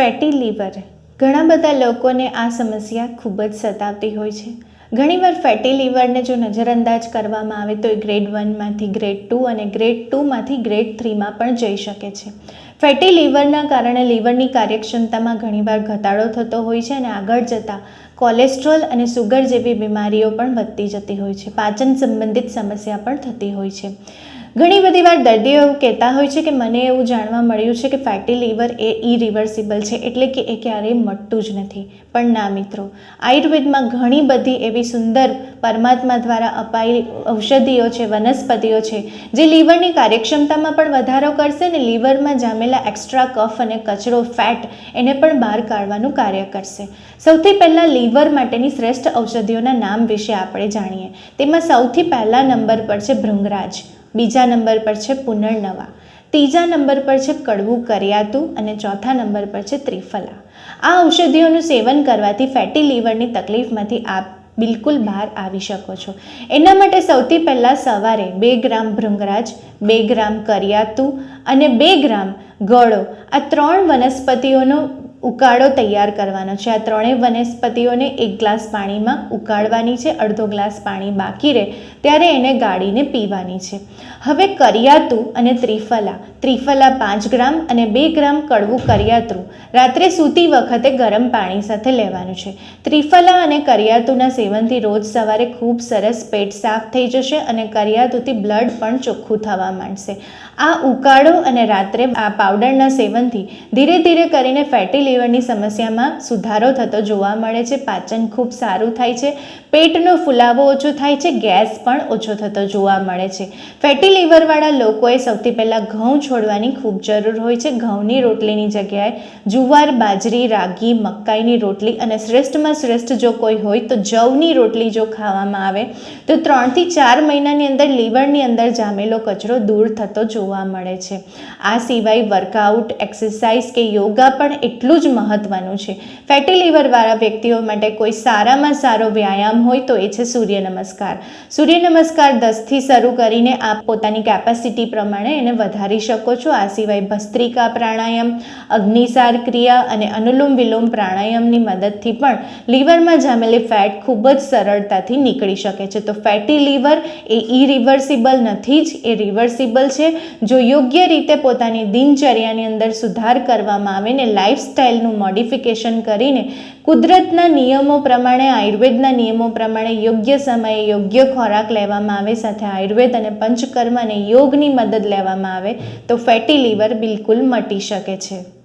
Fatty liver. ઘણા બધા લોકોને આ સમસ્યા ખૂબ જ સતાવતી હોય છે. ઘણીવાર ફેટી લીવરને જો નજરઅંદાજ કરવામાં આવે તો એ ગ્રેડ વનમાંથી ગ્રેડ ટુ અને ગ્રેડ ટુમાંથી ગ્રેડ થ્રીમાં પણ જઈ શકે છે. ફેટી લીવરના કારણે લીવરની કાર્યક્ષમતામાં ઘણીવાર ઘટાડો થતો હોય છે અને આગળ જતાં કોલેસ્ટ્રોલ અને સુગર જેવી બીમારીઓ પણ વધતી જતી હોય છે. પાચન સંબંધિત સમસ્યા પણ થતી હોય છે. ઘણી બધી વાર દર્દીઓ એવું કહેતા હોય છે કે મને એવું જાણવા મળ્યું છે કે ફેટી લીવર એ ઇરિવર્સિબલ છે, એટલે કે એ ક્યારેય મટતું જ નથી. પણ ના મિત્રો, આયુર્વેદમાં ઘણી બધી એવી સુંદર પરમાત્મા દ્વારા અપાયેલી ઔષધિઓ છે, વનસ્પતિઓ છે, જે લીવરની કાર્યક્ષમતામાં પણ વધારો કરશે અને લીવરમાં જામેલા એક્સ્ટ્રા કફ અને કચરો ફેટ એને પણ બહાર કાઢવાનું કાર્ય કરશે. સૌથી પહેલાં લીવર માટેની શ્રેષ્ઠ ઔષધિઓના નામ વિશે આપણે જાણીએ. તેમાં સૌથી પહેલા નંબર પર છે ભૃંગરાજ. બીજા નંબર પર છે પુનર્નવા. ત્રીજા નંબર પર છે કડવું કરિયાતું અને ચોથા નંબર પર છે ત્રિફલા. આ ઔષધિઓનું સેવન કરવાથી ફેટી લીવરની તકલીફમાંથી આપ બિલકુલ બહાર આવી શકો છો. એના માટે સૌથી પહેલાં સવારે બે ગ્રામ ભૃંગરાજ, બે ગ્રામ કરિયાતું અને બે ગ્રામ ગળો આ ત્રણ વનસ્પતિઓનો ઉકાળો તૈયાર કરવાનો છે. આ ત્રણેય વનસ્પતિઓને એક ગ્લાસ પાણીમાં ઉકાળવાની છે, અડધો ગ્લાસ પાણી બાકી રહે ત્યારે એને ગાળીને પીવાની છે. હવે કરિયાતું અને ત્રિફલા. ત્રિફલા પાંચ ગ્રામ અને બે ગ્રામ કડવું કરિયાતું રાત્રે સૂતી વખતે ગરમ પાણી સાથે લેવાનું છે. ત્રિફલા અને કરિયાતુના સેવનથી રોજ સવારે ખૂબ સરસ પેટ સાફ થઈ જશે અને કરિયાતુથી બ્લડ પણ ચોખ્ખું થવા માંડશે. આ ઉકાળો અને રાત્રે આ પાવડરના સેવનથી ધીરે ધીરે કરીને ફેટી લીવરની સમસ્યામાં સુધારો થતો જોવા મળે છે. પાચન ખૂબ સારું થાય છે. પેટનો ફુલાવો ઓછો થાય છે. ગેસ પણ ઓછો થતો જોવા મળે છે. ફેટી લીવરવાળા લોકોએ સૌથી પહેલાં ઘઉં છોડવાની ખૂબ જરૂર હોય છે. ઘઉંની રોટલીની જગ્યાએ જુવાર, બાજરી, રાગી, મકાઈની રોટલી અને શ્રેષ્ઠમાં શ્રેષ્ઠ જો કોઈ હોય તો જવની રોટલી જો ખાવામાં આવે તો ત્રણથી ચાર મહિનાની અંદર લીવરની અંદર જામેલો કચરો દૂર થતો જોવા મળે છે. આ સિવાય વર્કઆઉટ, એક્સરસાઇઝ કે યોગા પણ એટલું જ મહત્ત્વનું છે. ફેટી લીવરવાળા વ્યક્તિઓ માટે કોઈ સારામાં સારો વ્યાયામ હોય તો એ છે સૂર્ય નમસ્કાર. સૂર્ય નમસ્કાર દસથી શરૂ કરીને આપ પોતાની કેપેસિટી પ્રમાણે એને વધારી શકો છો. આ સિવાય ભસ્ત્રિકા પ્રાણાયામ, અગ્નિસાર ક્રિયા અને અનુલોમ વિલોમ પ્રાણાયામની મદદથી પણ લીવરમાં જામેલી ફેટ ખૂબ જ સરળતાથી નીકળી શકે છે. તો ફેટી લીવર એ ઇરિવર્સિબલ નથી જ, એ રિવર્સિબલ છે. જો યોગ્ય રીતે પોતાની દિનચર્યાની અંદર સુધાર કરવામાં આવે ને લાઇફસ્ટાઇલનું મોડિફિકેશન કરીને કુદરતના નિયમો પ્રમાણે, આયુર્વેદના નિયમો પ્રમાણે યોગ્ય સમયે યોગ્ય ખોરાક લેવામાં આવે, સાથે આયુર્વેદ અને પંચકર્મ અને યોગની મદદ લેવામાં આવે, તો ફેટી લીવર બિલકુલ મટી શકે છે.